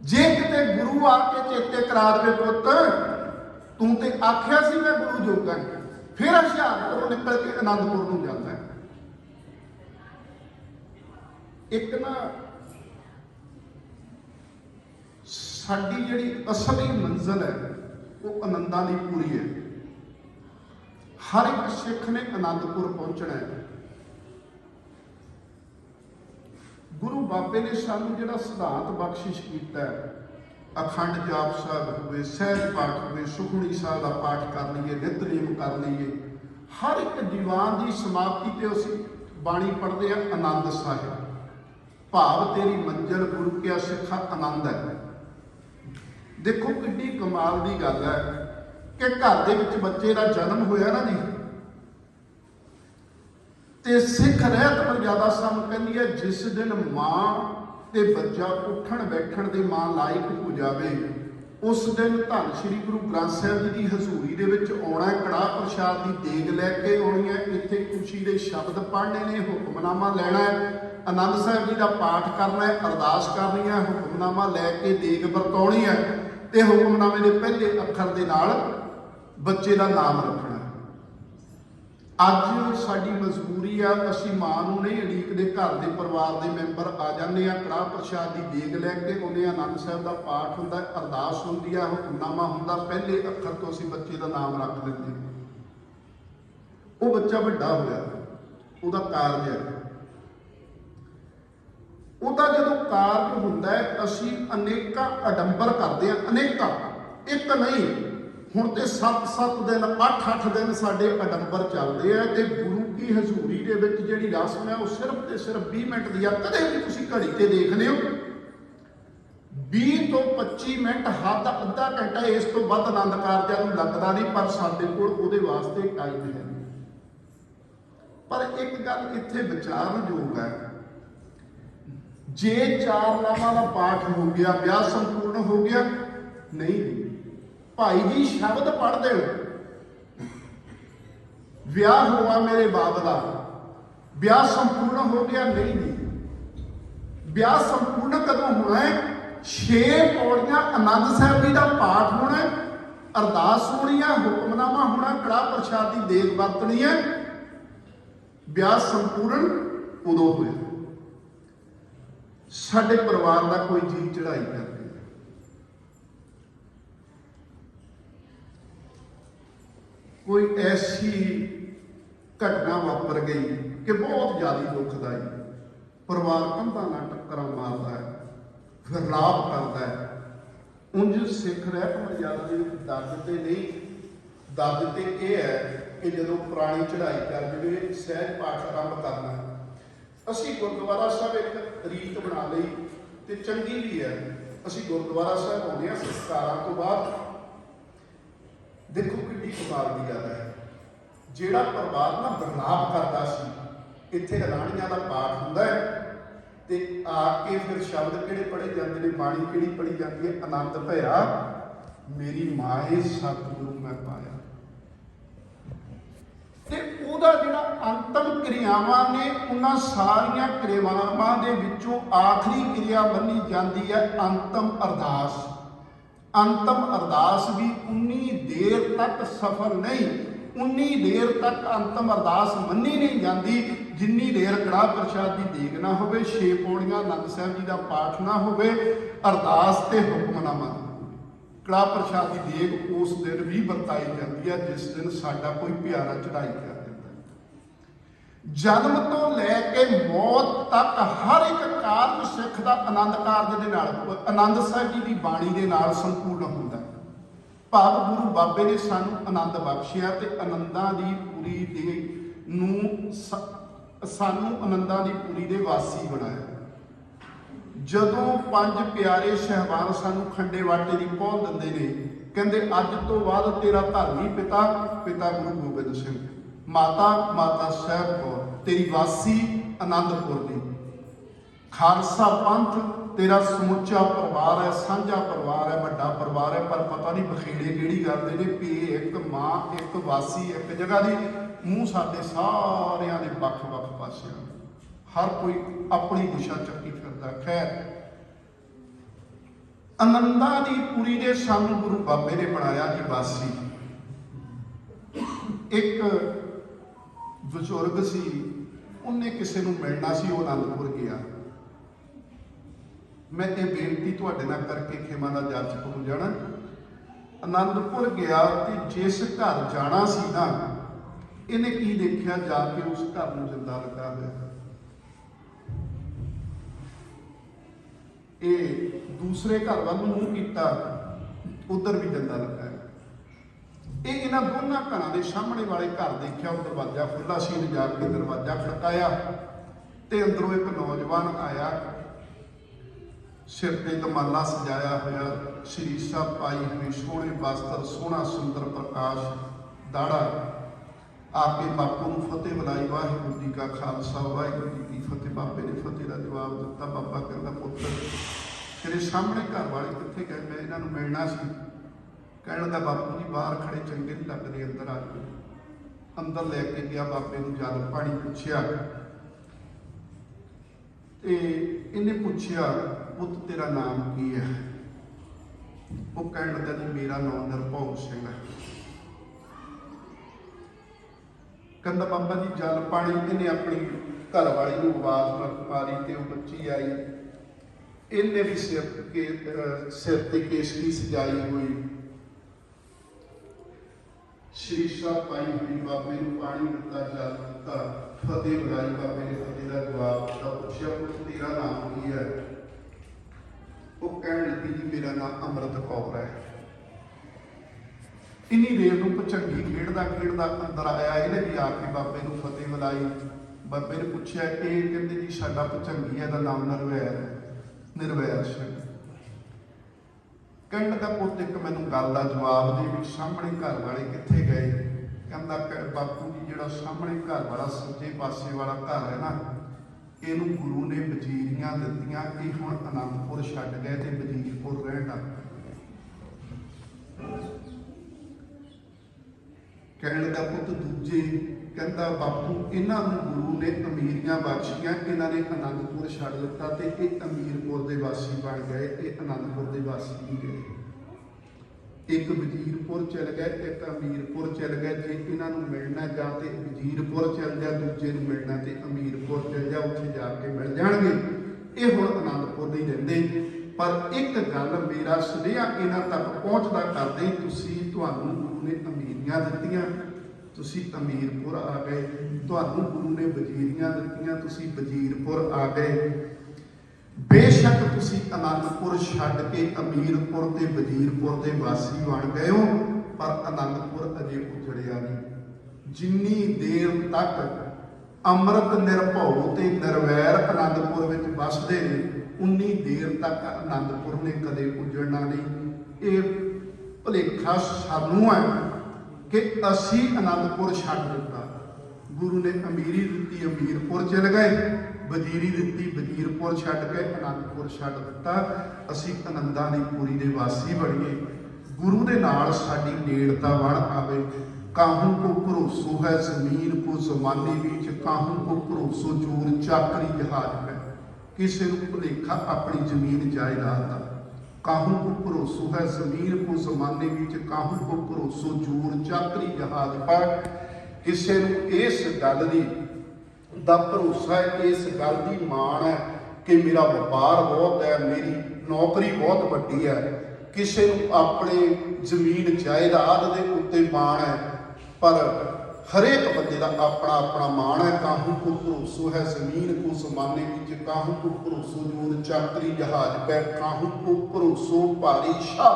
ਜੇ ਕਿਤੇ ਗੁਰੂ ਆ ਕੇ ਚੇਤੇ ਕਰਾ ਦੇਵੇ ਪੁੱਤ, ਤੂੰ ਤੇ ਆਖਿਆ ਸੀ ਮੈਂ ਗੁਰੂ ਜੋਗਾ। ਫਿਰ ਹੁਸ਼ਿਆਰਪੁਰ ਨਿਕਲ ਕੇ ਆਨੰਦਪੁਰ ਨੂੰ ਜਾਂਦਾ ਹੈ ਇੱਕ ਨਾ ਸਾਡੀ ਜਿਹੜੀ ਅਸਲੀ ਮੰਜ਼ਿਲ ਹੈ, ਉਹ ਆਨੰਦਾਂ ਦੀ ਪੂਰੀ ਹੈ। ਹਰ ਇੱਕ ਸਿੱਖ ਨੇ ਆਨੰਦਪੁਰ ਪਹੁੰਚਣਾ ਹੈ। ਗੁਰੂ ਬਾਬੇ ਨੇ ਸਾਨੂੰ ਜਿਹੜਾ ਸਿਧਾਂਤ ਬਖਸ਼ਿਸ਼ ਕੀਤਾ ਹੈ, ਅਖੰਡ ਜਾਪ ਸਾਹਿਬ ਹੋਵੇ, ਸਹਿਜ ਪਾਠ ਹੋਵੇ ਸੁਖਣੀ ਸਾਹਿਬ ਦਾ ਪਾਠ ਕਰ ਲਈਏ ਨਿਤਨੇਮ ਕਰ ਲਈਏ, ਹਰ ਇੱਕ ਦੀਵਾਨ ਦੀ ਸਮਾਪਤੀ ਤੇ ਅਸੀਂ ਬਾਣੀ ਪੜ੍ਹਦੇ ਆ ਆਨੰਦ ਸਾਹਿਬ। ਭਾਵ ਤੇਰੀ ਮੰਜ਼ਲ ਗੁਰੂ ਕਿਆ ਸਿੱਖਾ ਆਨੰਦ ਹੈ। ਦੇਖੋ ਕਿੰਨੀ ਕਮਾਲ ਦੀ ਗੱਲ ਹੈ ਕਿ ਘਰ ਦੇ ਵਿੱਚ ਬੱਚੇ ਦਾ ਜਨਮ ਹੋਇਆ ਨਾ ਜੀ। ਤੇ ਸਿੱਖ ਰਹਿਤ ਮਰਜ਼ਾਦਾ ਸਾਨੂੰ ਕਹਿੰਦੀ ਹੈ, ਜਿਸ ਦਿਨ ਮਾਂ ਤੇ ਬੱਚਾ ਉੱਠਣ ਬੈਠਣ ਦੇ ਮਾਂ ਲਾਇਕ ਹੋ ਜਾਵੇ ਉਸ ਦਿਨ ਧੰਨ ਸ੍ਰੀ ਗੁਰੂ ਗ੍ਰੰਥ ਸਾਹਿਬ ਜੀ ਦੀ ਹਜ਼ੂਰੀ ਦੇ ਵਿੱਚ ਆਉਣਾ ਹੈ, ਕੜਾਹ ਪ੍ਰਸ਼ਾਦ ਦੀ ਦੇਗ ਲੈ ਕੇ ਆਉਣੀ ਹੈ। ਇੱਥੇ ਖੁਸ਼ੀ ਦੇ ਸ਼ਬਦ ਪੜ੍ਹਨੇ ਨੇ ਹੁਕਮਨਾਮਾ ਲੈਣਾ ਹੈ। ਆਨੰਦ ਸਾਹਿਬ ਜੀ ਦਾ ਪਾਠ ਕਰਨਾ ਹੈ ਅਰਦਾਸ ਕਰਨੀ ਹੈ ਹੁਕਮਨਾਮਾ ਲੈ ਕੇ ਦੇਗ ਵਰਤਾਉਣੀ ਹੈ। ਤੇ ਹੁਕਮਨਾਮੇ ਦੇ ਪਹਿਲੇ ਅੱਖਰ ਦੇ ਨਾਲ ਬੱਚੇ ਦਾ ਨਾਮ ਰੱਖਣਾ ਅੱਜ ਸਾਡੀ ਮਜਬੂਰੀ ਆ, ਅਸੀਂ ਮਾਂ ਨੂੰ ਨਹੀਂ ਉਡੀਕਦੇ, ਘਰ ਦੇ ਪਰਿਵਾਰ ਦੇ ਮੈਂਬਰ ਆ ਜਾਂਦੇ ਆ, ਕੜਾਹ ਪ੍ਰਸ਼ਾਦ ਦੀ ਦੇਗ ਲੈ ਕੇ ਉਹਨੇ ਆਨੰਦ ਸਾਹਿਬ ਦਾ ਪਾਠ ਹੁੰਦਾ, ਅਰਦਾਸ ਹੁੰਦੀ ਆ, ਹੁਕਮਨਾਮਾ ਹੁੰਦਾ, ਪਹਿਲੇ ਅੱਖਰ ਤੋਂ ਅਸੀਂ ਬੱਚੇ ਦਾ ਨਾਮ ਰੱਖ ਦਿੰਦੇ ਉਹ ਬੱਚਾ ਵੱਡਾ ਹੋਇਆ, ਉਹਦਾ ਕਾਰਜ ਹੈ। ਉਹਦਾ ਜਦੋਂ ਕਾਰਜ ਹੁੰਦਾ ਹੈ, ਅਸੀਂ ਅਨੇਕਾਂ ਅਡੰਬਰ ਕਰਦੇ ਹਾਂ, ਅਨੇਕਾਂ, ਇੱਕ ਨਹੀਂ ਹੁਣ ਤੇ 7-7 ਦਿਨ 8-8 ਦਿਨ ਸਾਡੇ ਅਡੰਬਰ ਚੱਲਦੇ ਆ ਤੇ ਗੁਰੂ ਕੀ ਹਜ਼ੂਰੀ ਦੇ ਵਿੱਚ ਜਿਹੜੀ ਰਸਮ ਹੈ ਉਹ ਸਿਰਫ ਤੇ ਸਿਰਫ 20 ਮਿੰਟ ਦੀ ਆ। ਕਦੇ ਵੀ ਤੁਸੀਂ ਘੜੀ ਤੇ ਦੇਖਦੇ ਹੋ 20 ਤੋਂ 25 ਮਿੰਟ ਹੱਦ, ਅੱਧਾ ਘੰਟਾ ਇਸ ਤੋਂ ਵੱਧ ਆਨੰਦ ਕਾਰਜਾਂ ਨੂੰ ਲੱਗਦਾ ਨਹੀਂ, ਪਰ ਸਾਡੇ ਕੋਲ ਉਹਦੇ ਵਾਸਤੇ ਟਾਈਮ ਹੈ ਪਰ ਇੱਕ ਗੱਲ ਇੱਥੇ ਵਿਚਾਰਨਯੋਗ ਹੈ, ਜੇ ਚਾਰ ਨਾਮਾਂ ਦਾ ਪਾਠ ਹੋ ਗਿਆ, ਵਿਆਹ ਸੰਪੂਰਨ ਹੋ ਗਿਆ, ਨਹੀਂ। ਭਾਈ ਜੀ ਸ਼ਬਦ ਪੜ੍ਹਦੇ ਹੋ ਵਿਆਹ ਹੋਆ ਮੇਰੇ ਬਾਪ ਦਾ। ਵਿਆਹ ਸੰਪੂਰਨ ਹੋ ਗਿਆ, ਨਹੀਂ ਜੀ ਵਿਆਹ ਸੰਪੂਰਨ ਕਦੋਂ ਹੋਣਾ ਹੈ? ਛੇ ਪੌੜੀਆਂ ਆਨੰਦ ਸਾਹਿਬ ਜੀ ਦਾ ਪਾਠ ਹੋਣਾ ਹੈ। ਅਰਦਾਸ ਹੋਣੀ ਹੈ, ਹੁਕਮਨਾਮਾ ਹੋਣਾ ਕੜਾ ਪ੍ਰਸ਼ਾਦ ਦੀ ਦੇਗ ਵਰਤਣੀ ਹੈ। ਵਿਆਹ ਸੰਪੂਰਨ ਉਦੋਂ ਹੋਇਆ। ਸਾਡੇ ਪਰਿਵਾਰ ਦਾ ਕੋਈ ਜੀ ਚੜਾਈ ਕਰ ਆ। ਕੋਈ ਐਸੀ ਘਟਨਾ ਵਾਪਰ ਗਈ ਕਿ ਬਹੁਤ ਜ਼ਿਆਦਾ ਦੁਖਦਾਈ। ਪਰਿਵਾਰ ਕੰਧਾਂ ਨਾਲ ਟੱਕਰਾਂ ਮਾਰਦਾ ਹੈ, ਫਿਰ ਲਾਭ ਕਰਦਾ ਹੈ। ਉਂਝ ਸਿੱਖ ਰਹਿ ਮਰਜ਼ਾਦਾ ਦੇ ਵਿੱਚ ਦਰਦ ਤੇ ਨਹੀਂ। ਦਰਦ ਤੇ ਇਹ ਹੈ ਕਿ ਜਦੋਂ ਪੁਰਾਣੀ ਚੜ੍ਹਾਈ ਕਰ ਜਵੇ, ਸਹਿਜ ਪਾਠ ਆਰੰਭ ਕਰਨਾ ਅਸੀਂ ਗੁਰਦੁਆਰਾ ਸਾਹਿਬ ਇੱਕ ਰੀਤ ਬਣਾ ਲਈ ਤੇ ਚੰਗੀ ਵੀ ਹੈ। ਅਸੀਂ ਗੁਰਦੁਆਰਾ ਸਾਹਿਬ ਆਉਂਦੇ ਹਾਂ ਸੰਸਕਾਰਾਂ ਤੋਂ ਬਾਅਦ। ਦੇਖੋ ਕਿੰਨੀ ਕਮਾਲ ਦੀ ਗੱਲ ਹੈ। ਜਿਹੜਾ ਪਰਮਾਤਮਾ ਬਰਨਾਪ ਕਰਦਾ ਸੀ, ਇੱਥੇ ਰਾਣੀਆਂ ਦਾ ਪਾਠ ਹੁੰਦਾ ਹੈ ਤੇ ਆ ਕੇ ਫਿਰ ਸ਼ਬਦ ਕਿਹੜੇ ਪੜੇ ਜਾਂਦੇ ਨੇ, ਬਾਣੀ ਕਿਹੜੀ ਪੜੀ ਜਾਂਦੀ ਹੈ, ਆਨੰਦ ਭਇਆ ਮੇਰੀ ਮਾਏ ਸਤਿਗੁਰੂ ਮੈਂ ਪਾਇਆ। ਤੇ ਉਹਦਾ ਜਿਹੜਾ ਅੰਤਮ ਕਿਰਿਆਵਾਂ ਨੇ, ਉਹਨਾਂ ਸਾਰੀਆਂ ਕਿਰਿਆਵਾਂ ਦੇ ਵਿੱਚੋਂ ਆਖਰੀ ਕਿਰਿਆ ਮੰਨੀ ਜਾਂਦੀ ਹੈ, ਅੰਤਮ ਅਰਦਾਸ। ਅੰਤਮ ਅਰਦਾਸ ਵੀ ਉਨੀ ਦੇਰ ਤੱਕ ਸਫਲ ਨਹੀਂ। ਉਨੀ ਦੇਰ ਤੱਕ ਅੰਤਮ ਅਰਦਾਸ ਮੰਨੀ ਨਹੀਂ ਜਾਂਦੀ। ਜਿੰਨੀ ਦੇਰ ਕੜਾ ਪ੍ਰਸ਼ਾਦ ਦੀ ਦੇਗ ਨਾ ਹੋਵੇ, ਛੇ ਪੌੜੀਆਂ ਆਨੰਦ ਸਾਹਿਬ ਜੀ ਦਾ ਪਾਠ ਨਾ ਹੋਵੇ, ਅਰਦਾਸ ਤੇ ਹੁਕਮਨਾਮਾ ਨਾ ਹੋਵੇ। ਕੜਾ ਪ੍ਰਸ਼ਾਦ ਦੀ ਦੇਗ ਉਸ ਦਿਨ ਵੀ ਵਰਤਾਈ ਜਾਂਦੀ ਹੈ, ਜਿਸ ਦਿਨ ਸਾਡਾ ਕੋਈ ਪਿਆਰਾ ਚੜਾਈ ਕਰ ਜਨਮ ਤੋਂ ਲੈ ਕੇ ਮੌਤ ਤੱਕ ਹਰ ਇੱਕ ਕਾਰਜ ਸਿੱਖ ਦਾ ਆਨੰਦ ਕਾਰਜ ਦੇ ਨਾਲ ਆਨੰਦ ਸਾਹਿਬ ਜੀ ਦੀ ਬਾਣੀ ਦੇ ਨਾਲ ਸੰਪੂਰਨ ਹੁੰਦਾ ਹੈ। ਭਾਵ ਗੁਰੂ ਬਾਬੇ ਨੇ ਸਾਨੂੰ ਆਨੰਦ ਬਖਸ਼ਿਆ ਤੇ ਆਨੰਦਾਂ ਦੀ ਪੂਰੀ ਦੇ ਨੂੰ ਸਾਨੂੰ ਆਨੰਦਾਂ ਦੀ ਪੂਰੀ ਦੇ ਵਾਸੀ ਬਣਾਇਆ। ਜਦੋਂ ਪੰਜ ਪਿਆਰੇ ਸਹਿਬਾਨ ਸਾਨੂੰ ਖੰਡੇ ਵਾਟੇ ਦੀ ਪਹੁੰਚ ਦਿੰਦੇ ਨੇ, ਕਹਿੰਦੇ, ਅੱਜ ਤੋਂ ਬਾਅਦ ਤੇਰਾ ਧਰਮੀ ਪਿਤਾ ਪਿਤਾ ਗੁਰੂ ਗੋਬਿੰਦ ਸਿੰਘ, ਮਾਤਾ ਮਾਤਾ ਸਾਹਿਬ ਕੌਰ। ਤੇਰੀ ਵਾਸੀ ਆਨੰਦਪੁਰ ਦੀ। ਖਾਲਸਾ ਪੰਥ, ਤੇਰਾ ਸਮੁੱਚਾ ਪਰਿਵਾਰ ਹੈ, ਸਾਂਝਾ ਪਰਿਵਾਰ ਹੈ, ਵੱਡਾ ਪਰਿਵਾਰ ਹੈ, ਪਰ ਪਤਾ ਨਹੀਂ ਬਖੇੜੇ ਕਿਹੜੀ ਕਰਦੇ ਨੇ ਵੀ ਇੱਕ, ਮਾਂ ਇੱਕ, ਵਾਸੀ ਇੱਕ ਜਗ੍ਹਾ ਦੀ। ਮੂੰਹ ਸਾਡੇ ਸਾਰਿਆਂ ਦੇ ਵੱਖ-ਵੱਖ ਪਾਸਿਆਂ ਹਰ ਕੋਈ ਆਪਣੀ ਦਿਸ਼ਾ ਚੱਕੀ ਫਿਰਦਾ। ਖੈਰ ਆਨੰਦਾਂ ਦੀ ਪੂਰੀ ਦੇ ਸਾਨੂੰ ਗੁਰੂ ਬਾਬੇ ਨੇ ਬਣਾਇਆ ਜੀ ਵਾਸੀ। ਇੱਕ ਬਜ਼ੁਰਗ ਸੀ ਉਹਨੇ ਕਿਸੇ ਨੂੰ ਮਿਲਣਾ ਸੀ, ਉਹ ਅਨੰਦਪੁਰ ਗਿਆ। ਮੈਂ ਇਹ ਬੇਨਤੀ ਤੁਹਾਡੇ ਨਾਲ ਕਰਕੇ ਖੇਮਾ ਦਾ ਜੱਜ ਕੋਲ ਜਾਣਾ। ਆਨੰਦਪੁਰ ਗਿਆ ਤੇ ਜਿਸ ਘਰ ਜਾਣਾ ਸੀ ਨਾ, ਇਹਨੇ ਕੀ ਦੇਖਿਆ? ਜਾ ਕੇ ਉਸ ਘਰ ਨੂੰ ਜਿੰਦਾ ਲੱਗਾ ਹੋਇਆ ਇਹ ਦੂਸਰੇ ਘਰ ਵੱਲ ਨੂੰ ਕੀਤਾ, ਉਧਰ ਵੀ ਜਿੰਦਾ ਲੱਗਾ ਇਹ ਇਹਨਾਂ ਦੋਨਾਂ ਘਰਾਂ ਦੇ ਸਾਹਮਣੇ ਵਾਲੇ ਘਰ ਦੇਖਿਆ, ਉਹ ਦਰਵਾਜ਼ਾ ਖੁੱਲਾ ਸੀ ਇਹਨੇ ਜਾ ਕੇ ਦਰਵਾਜ਼ਾ ਖੜਕਾਇਆ ਤੇ ਅੰਦਰੋਂ ਇੱਕ ਨੌਜਵਾਨ ਆਇਆ। ਸਿਰ ਤੇ ਦਮਾਲਾ ਸਜਾਇਆ ਹੋਇਆ ਸ਼ਰੀਸਾ ਪਾਈ ਹੋਈ, ਸੋਹਣੇ ਵਸਤਰ ਸੋਹਣਾ ਸੁੰਦਰ ਪ੍ਰਕਾਸ਼, ਦਾੜਾ। ਆਪੇ ਬਾਪੂ ਨੂੰ ਫਤਿਹ ਬੁਲਾਈ, ਵਾਹਿਗੁਰੂ ਜੀ ਕਾ ਖਾਲਸਾ, ਵਾਹਿਗੁਰੂ ਜੀ ਕੀ ਫਤਿਹ। ਬਾਪੇ ਨੇ ਫਤਿਹ ਦਾ ਜਵਾਬ ਦਿੱਤਾ, ਬਾਬਾ ਕਹਿੰਦਾ, ਪੁੱਤਰ, ਤੇਰੇ ਸਾਹਮਣੇ ਘਰ ਵਾਲੇ ਕਿੱਥੇ ਗਏ? ਮੈਂ ਇਹਨਾਂ ਨੂੰ ਮਿਲਣਾ ਸੀ। ਕਹਿਣ ਲੱਗਾ, ਬਾਪੂ ਜੀ, ਬਾਹਰ ਖੜੇ ਚੰਗੇ ਨਹੀਂ ਲੱਗਦੇ, ਅੰਦਰ ਆ ਜਾਓ। ਅੰਦਰ ਲੈ ਕੇ ਗਿਆ ਬਾਬੇ ਨੂੰ ਜਲ ਪਾਣੀ ਪੁੱਛਿਆ। ਤੇ ਇਹਨੇ ਪੁੱਛਿਆ, ਪੁੱਤ, ਤੇਰਾ ਨਾਮ ਕੀ ਹੈ? ਉਹ ਕਹਿਣ ਲੱਗਾ, ਜੀ, ਮੇਰਾ ਨਾਮ ਨਿਰਭਉ ਸਿੰਘ ਹੈ। ਕਹਿੰਦਾ, ਬਾਬਾ ਜੀ, ਜਲ ਪਾਣੀ ਇਹਨੇ ਆਪਣੀ ਘਰ ਵਾਲੀ ਨੂੰ ਆਵਾਜ਼ ਮਾਰੀ ਤੇ ਉਹ ਬੱਚੀ ਆਈ। ਇਹਨੇ ਵੀ ਸਿਰ ਕੇ ਸਿਰ ਤੇ ਕੇਸਰੀ ਸਜਾਈ ਹੋਈ। ਸ਼੍ਰੀ ਪਾਈ ਹੋਈ ਬਾਬੇ ਨੂੰ ਪਾਣੀ ਦਿੱਤਾ, ਜਲ ਦਿੱਤਾ, ਫਤਿਹ ਬੁਲਾਈ ਬਾਬੇ ਨੇ, ਫਤਿਹ ਦਾ ਜਵਾਬ ਦਿੱਤਾ। ਪੁੱਛਿਆ, ਪੁੱਤ, ਤੇਰਾ ਨਾਮ ਕੀ ਹੈ? ਉਹ ਕਹਿਣ ਲੱਗੀ ਜੀ, ਮੇਰਾ ਨਾਮ ਅੰਮ੍ਰਿਤ ਕੌਰ ਹੈ। ਇੰਨੀ ਦੇਰ ਨੂੰ ਪਚੰਗੀ ਖੇਡਦਾ ਖੇਡਦਾ ਅੰਦਰ ਆਇਆ, ਇਹਨੇ ਵੀ ਆ ਕੇ ਬਾਬੇ ਨੂੰ ਫਤਿਹ ਬੁਲਾਈ। ਬਾਬੇ ਨੇ ਪੁੱਛਿਆ, ਇਹ ਕਹਿੰਦੇ ਜੀ, ਸਾਡਾ ਪਚੰਗੀ ਦਾ ਨਾਮ ਨਰਵੈਰ ਹੈ। ਨਿਰਵੈਰ ਸਿੰਘ ਕਹਿਣ ਲੱਗਾ ਪੁੱਤ ਇੱਕ ਮੈਨੂੰ ਗੱਲ ਦਾ ਜਵਾਬ ਦੇ ਵੀ ਸਾਹਮਣੇ ਘਰ ਵਾਲੇ ਕਿੱਥੇ ਗਏ? ਕਹਿੰਦਾ ਬਾਪੂ ਜੀ, ਜਿਹੜਾ ਸਾਹਮਣੇ ਘਰ ਵਾਲਾ ਸੱਜੇ ਪਾਸੇ ਵਾਲਾ ਘਰ ਹੈ ਨਾ, ਇਹਨੂੰ ਗੁਰੂ ਨੇ ਵਜ਼ੀਰੀਆਂ ਦਿੱਤੀਆਂ ਕਿ ਹੁਣ ਅਨੰਦਪੁਰ ਛੱਡ ਗਏ ਤੇ ਵਜ਼ੀਰਪੁਰ ਰਹਿਣ ਲੱਗ ਕਹਿਣ ਲੱਗਾ ਪੁੱਤ ਦੂਜੇ ਕਹਿੰਦਾ, ਬਾਪੂ, ਇਹਨਾਂ ਨੂੰ ਗੁਰੂ ਨੇ ਅਮੀਰੀਆਂ ਬਖਸ਼ੀਆਂ, ਇਹਨਾਂ ਨੇ ਅਨੰਦਪੁਰ ਛੱਡ ਦਿੱਤਾ ਤੇ ਇਹ ਅਮੀਰਪੁਰ ਦੇ ਵਾਸੀ ਬਣ ਗਏ, ਇਹ ਅਨੰਦਪੁਰ ਦੇ ਵਾਸੀ ਨਹੀਂ ਗਏ। ਇੱਕ ਵਜ਼ੀਰਪੁਰ ਚਲ ਗਏ ਇੱਕ ਅਮੀਰਪੁਰ ਚਲ ਗਏ ਜੇ ਇਹਨਾਂ ਨੂੰ ਮਿਲਣਾ ਜਾਂ ਤੇ ਵਜ਼ੀਰਪੁਰ ਚਲ ਜਾ, ਦੂਜੇ ਨੂੰ ਮਿਲਣਾ ਤੇ ਅਮੀਰਪੁਰ ਚਲ ਜਾ, ਉੱਥੇ ਜਾ ਕੇ ਮਿਲ ਜਾਣਗੇ। ਇਹ ਹੁਣ ਅਨੰਦਪੁਰ ਦੇ ਰਹਿੰਦੇ। ਪਰ ਇੱਕ ਗੱਲ ਮੇਰਾ ਸੁਨੇਹਾ ਇਹਨਾਂ ਤੱਕ ਪਹੁੰਚਦਾ ਕਰਦੇ, ਤੁਸੀਂ ਤੁਹਾਨੂੰ ਗੁਰੂ ਨੇ ਅਮੀਰੀਆਂ ਦਿੱਤੀਆਂ। ਤੁਸੀਂ ਅਮੀਰਪੁਰ ਆ ਗਏ। ਤੁਹਾਨੂੰ ਗੁਰੂ ਨੇ ਵਜ਼ੀਰੀਆਂ ਦਿੱਤੀਆਂ, ਤੁਸੀਂ ਵਜ਼ੀਰਪੁਰ ਆ ਗਏ। ਬੇਸ਼ੱਕ ਤੁਸੀਂ ਅਨੰਦਪੁਰ ਛੱਡ ਕੇ ਅਮੀਰਪੁਰ ਤੇ ਵਜ਼ੀਰਪੁਰ ਦੇ ਵਾਸੀ ਬਣ ਗਏ ਹੋ, ਪਰ ਅਨੰਦਪੁਰ ਅਜੇ ਉਜੜਿਆ ਨਹੀਂ। ਜਿੰਨੀ ਦੇਰ ਤੱਕ ਅੰਮ੍ਰਿਤ ਨਿਰਭਉ ਤੇ ਨਿਰਵੈਰ ਅਨੰਦਪੁਰ ਵਿੱਚ ਵੱਸਦੇ ਨੇ, ਉਨੀ ਦੇਰ ਤੱਕ ਅਨੰਦਪੁਰ ਨੇ ਕਦੇ ਉਜੜਨਾ ਨਹੀਂ। ਇਹ ਭਲੇਖਾ ਸਾਨੂੰ ਹੈ। ਕਿ ਅਸੀਂ ਅਨੰਦਪੁਰ ਛੱਡ ਦਿੱਤਾ। ਗੁਰੂ ਨੇ ਅਮੀਰੀ ਦਿੱਤੀ, ਅਮੀਰਪੁਰ ਚਲ ਗਏ। ਵਜ਼ੀਰੀ ਦਿੱਤੀ, ਵਜ਼ੀਰਪੁਰ ਛੱਡ ਕੇ ਅਨੰਦਪੁਰ ਛੱਡ ਦਿੱਤਾ। ਅਸੀਂ ਅਨੰਦਾਂ ਦੀ ਪੂਰੀ ਦੇ ਵਾਸੀ ਬਣੀਏ। ਗੁਰੂ ਦੇ ਨਾਲ ਸਾਡੀ ਨੇੜਤਾ ਬਣ ਆਵੇ। ਕਾਹੂ ਕੋ ਭਰੋਸੋ ਹੈ ਜ਼ਮੀਨ ਕੋ ਜ਼ਮਾਨੇ ਵਿੱਚ ਕਾਹੂ ਕੋ ਭਰੋਸੋ ਚੋਰ ਚਾਕਰੀ ਜਹਾਜ਼ ਹੈ। ਕਿਸੇ ਨੂੰ ਭੁਲੇਖਾ ਆਪਣੀ ਜ਼ਮੀਨ ਜਾਇਦਾਦ ਦਾ ਕਾਹੂ ਕੋ ਭਰੋਸੋ ਹੈ ਜ਼ਮੀਨ ਕੋ ਜ਼ਮਾਨੇ ਵਿੱਚ ਕਾਹੂ ਕੋ ਭਰੋਸੋ ਜੂਰ ਚਾਕਰੀ ਜਹਾਜ਼ ਪਰ ਕਿਸੇ ਨੂੰ ਇਸ ਗੱਲ ਦੀ ਦਾ ਭਰੋਸਾ ਹੈ, ਇਸ ਗੱਲ ਦੀ ਮਾਣ ਹੈ ਕਿ ਮੇਰਾ ਵਪਾਰ ਬਹੁਤ ਹੈ, ਮੇਰੀ ਨੌਕਰੀ ਬਹੁਤ ਵੱਡੀ ਹੈ। ਕਿਸੇ ਨੂੰ ਆਪਣੇ ਜ਼ਮੀਨ ਜਾਇਦਾਦ ਦੇ ਉੱਤੇ ਮਾਣ ਹੈ, ਪਰ ਹਰੇਕ ਬੰਦੇ ਦਾ ਆਪਣਾ ਆਪਣਾ ਮਾਣ ਹੈ। ਕਾਹੂ ਕੋ ਭਰੋਸੋ ਹੈ ਜ਼ਮੀਨ ਕੋ ਜ਼ਮਾਨੇ ਵਿੱਚ, ਕਾਹੂ ਕੋ ਭਰੋਸੋ ਜੂਨ ਚਾਤਰੀ ਜਹਾਜ਼ ਪੈ, ਕਾਹੂ ਕੋ ਭਰੋਸੋ ਭਾਰੀ ਸ਼ਾਹ,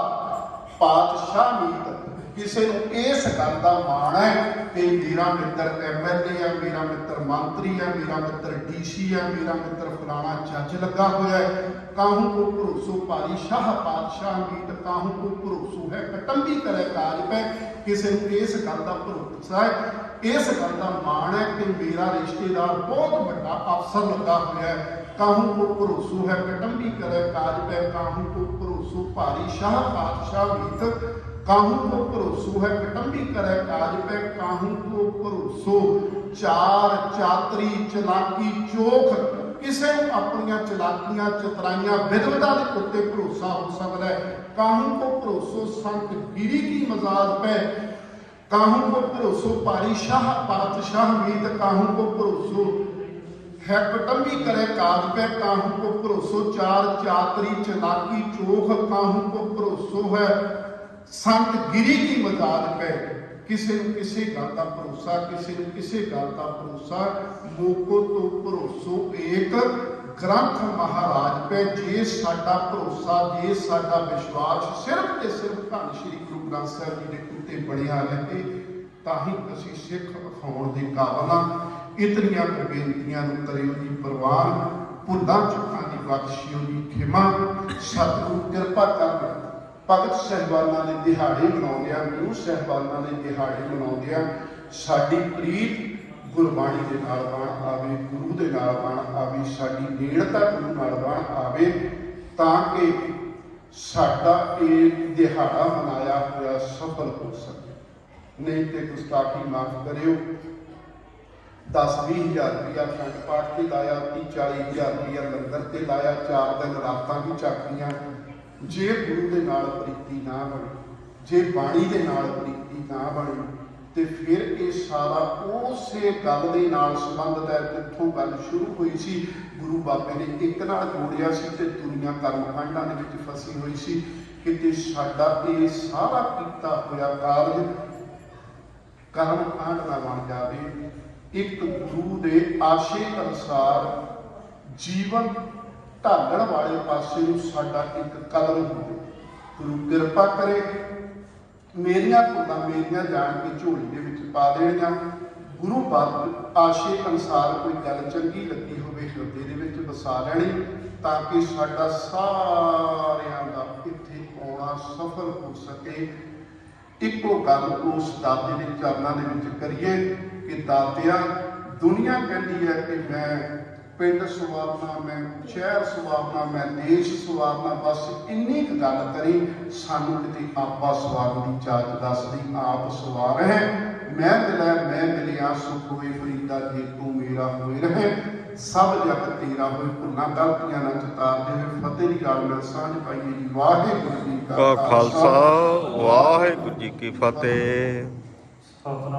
ਪਾਤਸ਼ਾਹ ਮੀਤ। ਕਿਸੇ ਨੂੰ ਇਸ ਗੱਲ ਦਾ ਮਾਣ ਹੈ ਕਿ ਮੇਰਾ ਮਿੱਤਰ ਐਮਐਲਏ ਹੈ, ਮੇਰਾ ਮਿੱਤਰ ਮੰਤਰੀ ਹੈ, ਮੇਰਾ ਮਿੱਤਰ ਡੀਸੀ ਹੈ, ਮੇਰਾ ਮਿੱਤਰ ਫਲਾਣਾ ਜੱਜ ਲੱਗਾ ਹੋਇਆ ਹੈ। ਕਾਹੂ ਕੋ ਭਰੋਸੋ ਭਾਰੀ ਸ਼ਾਹ ਪਾਤਸ਼ਾਹ ਮੀਤ ਕਾਹੂ ਕੋ ਭਰੋਸੋ ਹੈ ਕਟੰਬੀ ਕਰੇ ਕਾਜ ਪੈ ਕਿਸੇ ਨੂੰ ਇਸ ਗੱਲ ਦਾ ਭਰੋਸਾ ਹੈ, ਇਸ ਗੱਲ ਦਾ ਮਾਣ ਹੈ ਕਿ ਮੇਰਾ ਰਿਸ਼ਤੇਦਾਰ ਬਹੁਤ ਵੱਡਾ ਅਫਸਰ ਲੱਗਾ ਹੋਇਆ ਹੈ। ਕਾਹੂ ਕੋ ਭਰੋਸੋ ਹੈ ਕਟੰਬੀ ਕਰੇ ਕਾਜ ਪੈ ਕਾਹੂ ਕੋ ਭਰੋਸੋ ਭਾਰੀ ਸ਼ਾਹ ਪਾਤਸ਼ਾਹ ਮੀਤ ਕਾਹੂ ਕੋ ਭਰੋਸੋ ਹੈ ਕਟੰਬੀ ਕਰੇ ਕਾਜ ਪੈ ਕਾਹੂ ਕੋ ਭਰੋਸੋ ਚਾਰ ਚਾਤਰੀ ਚਲਾਕੀ ਚੋਖ ਕਿਸੇ ਨੂੰ ਆਪਣੀਆਂ ਚਲਾਕੀਆਂ ਚਤਰਾਈਆਂ ਵਿਦਵਤਾ ਦੇ ਉੱਤੇ ਭਰੋਸਾ ਹੋ ਸਕਦਾ ਹੈ ਕਾਹੂ ਕੋ ਭਰੋਸੋ ਸੰਤ ਗਿਰੀ ਕੀ ਮਜ਼ਾਜ ਪੈ ਕਾਹੂ ਕੋ ਭਰੋਸੋ ਪਾਰੀ ਸ਼ਾਹ ਪਾਤਸ਼ਾਹ ਮੀਤ ਕਾਹੂ ਕੋ ਭਰੋਸੋ ਹੈ ਕਟੰਬੀ ਕਰੇ ਕਾਜ ਪੈ ਕਾਹੂ ਕੋ ਭਰੋਸੋ ਚਾਰ ਚਾਤਰੀ ਚਲਾਕੀ ਚੋਖ ਕਾਹੂ ਕੋ ਭਰੋਸੋ ਹੈ ਸੰਤ ਗਿਰੀ ਕੀ ਮਜ਼ਾਜ ਪੈ ਕਿਸੇ ਨੂੰ ਕਿਸੇ ਗੱਲ ਦਾ ਭਰੋਸਾ, ਕਿਸੇ ਨੂੰ ਕਿਸੇ ਗੱਲ ਦਾ ਭਰੋਸਾ ਮੋਕੋ ਤੋਂ ਭਰੋਸੋ ਏਕ ਗ੍ਰੰਥ ਮਹਾਰਾਜ ਪੈ। ਜੇ ਸਾਡਾ ਭਰੋਸਾ, ਜੇ ਸਾਡਾ ਵਿਸ਼ਵਾਸ ਸਿਰਫ ਤੇ ਸਿਰਫ ਧੰਨ ਸ਼੍ਰੀ ਗੁਰੂ ਗ੍ਰੰਥ ਸਾਹਿਬ ਜੀ ਦੇ ਉੱਤੇ ਬਣਿਆ ਰਹੇ, ਤਾਂ ਹੀ ਅਸੀਂ ਸਿੱਖ ਅਖਾਉਣ ਦੇ ਕਾਬਲ ਹਾਂ ਇਤਨੀਆਂ ਬੇਨਤੀਆਂ ਨੂੰ ਕਰਿਓ ਜੀ ਪਰਵਾਨ, ਭੁੱਲਾਂ ਚੁੱਕਾਂ ਦੀ ਬਖਸ਼ਿਓ ਜੀ ਖਿਮਾ। ਸਤਿਗੁਰੂ, ਕਿਰਪਾ ਕਰ ਭਗਤ ਸਹਿਬਾਨਾਂ ਦੇ ਦਿਹਾੜੇ ਮਨਾਉਂਦੇ ਆ, ਗੁਰੂ ਸਹਿਬਾਨਾਂ ਦੇ ਦਿਹਾੜੇ ਮਨਾਉਂਦੇ ਆ। ਸਾਡੀ ਪ੍ਰੀਤ ਗੁਰਬਾਣੀ ਦੇ ਨਾਲ ਬਣ ਆਵੇ, ਗੁਰੂ ਦੇ ਨਾਲ ਬਣ ਆਵੇ, ਸਾਡੀ ਨੇੜਤਾ ਗੁਰੂ ਨਾਲ ਬਣ ਆਵੇ, ਤਾਂ ਕਿ ਸਾਡਾ ਇਹ ਦਿਹਾੜਾ ਮਨਾਇਆ ਹੋਇਆ ਸਫਲ ਹੋ ਸਕੇ। ਨਹੀਂ ਤੇ ਗੁਸਤਾਖੀ ਮਾਫ ਕਰਿਓ। 10 20000 ਰੁਪਇਆ ਖੰਡ ਪਾਠ ਤੇ ਲਾਇਆ 30 40000 ਰੁਪਇਆ ਲੰਗਰ ਤੇ ਲਾਇਆ, ਚਾਰ ਦਿਨ ਰਾਤਾਂ ਵੀ ਚੱਕੀਆਂ ਜੇ ਗੁਰੂ ਦੇ ਨਾਲ ਪ੍ਰੀਤੀ ਨਾ ਬਣੀ, ਜੇ ਬਾਣੀ ਦੇ ਨਾਲ ਪ੍ਰੀਤੀ ਨਾ ਬਣੀ, ਤੇ ਫਿਰ ਇਹ ਸਾਰਾ ਉਸੇ ਗੱਲ ਦੇ ਨਾਲ ਸੰਬੰਧਿਤ ਹੈ ਜਿੱਥੋਂ ਗੱਲ ਸ਼ੁਰੂ ਹੋਈ ਸੀ। ਗੁਰੂ ਬਾਬੇ ਨੇ ਇੱਕ ਨਾਲ ਜੋੜਿਆ ਸੀ ਤੇ ਦੁਨੀਆ ਕਰਮ ਕਾਂਡਾਂ ਦੇ ਵਿੱਚ ਫਸੀ ਹੋਈ ਸੀ। ਕਿਤੇ ਸਾਡਾ ਇਹ ਸਾਰਾ ਕੀਤਾ ਹੋਇਆ ਕਾਰਜ ਕਰਮ ਕਾਂਡ ਨਾ ਬਣ ਜਾਵੇ। ਇੱਕ ਗੁਰੂ ਦੇ ਆਸ਼ੇ ਅਨੁਸਾਰ ਜੀਵਨ ਢਾਲਣ ਵਾਲੇ ਪਾਸੇ ਨੂੰ ਸਾਡਾ ਇੱਕ ਕਦਮ ਹੋਵੇ। ਗੁਰੂ ਕਿਰਪਾ ਕਰੇ, ਮੇਰੀਆਂ ਭੁੱਲਾਂ ਮੇਰੀਆਂ ਜਾਣ ਕੇ ਝੋਲੀ ਦੇ ਵਿੱਚ ਪਾ ਦੇਣੀਆਂ ਗੁਰੂ ਬਾਦ ਆਸ਼ੇ ਅਨੁਸਾਰ ਕੋਈ ਗੱਲ ਚੰਗੀ ਲੱਗੀ ਹੋਵੇ ਹਿਰਦੇ ਦੇ ਵਿੱਚ ਵਸਾ ਲੈਣੀ, ਤਾਂ ਕਿ ਸਾਡਾ ਸਾਰਿਆਂ ਦਾ ਇੱਥੇ ਆਉਣਾ ਸਫਲ ਹੋ ਸਕੇ। ਇੱਕੋ ਗੱਲ ਉਸ ਦਾਤੇ ਦੇ ਚਰਨਾਂ ਦੇ ਵਿੱਚ ਕਰੀਏ ਕਿ ਦਾਤਿਆ, ਦੁਨੀਆ ਕਹਿੰਦੀ ਹੈ ਕਿ ਮੈਂ ਪਿੰਡ ਸਵਾਰਨਾ ਮੈਂ ਸ਼ਹਿਰ ਸਵਾਰਨਾ ਮੈਂ ਦੇਸ਼ ਸਵਾਰਨਾ ਬਸ ਇੰਨੀ ਕੁ ਗੱਲ ਕਰੀ ਸਾਨੂੰ ਕਿਤੇ ਆਪਾ ਸਵਾਰਨ ਦੀ ਚਾਚ ਦੱਸਦੀ ਆਪ ਸਵਾਰ ਹੈ ਮੈਂ ਮਿਲਿਆ ਮੈਂ ਮਿਲਿਆ ਸੁਖ ਹੋਏ ਫਰੀਦਾ ਜੇ ਤੂੰ ਮੇਰਾ ਹੋਏ ਰਹੇ। ਸਭ ਜਗ ਤੇਰਾ ਹੋਏ ਭੁੱਲਾਂ ਗਲਤੀਆਂ ਨਾ ਚਤਾਰਦੇ ਹੋਏ। ਫਤਿਹ ਦੀ ਗਾਲ ਨਾਲ ਸਾਂਝ ਪਾਈਏ ਜੀ। ਵਾਹਿਗੁਰੂ ਜੀ ਕਾ ਖਾਲਸਾ। ਵਾਹਿਗੁਰੂ ਜੀ ਕੀ ਫਤਿਹ। ਸਤਨਾਮ।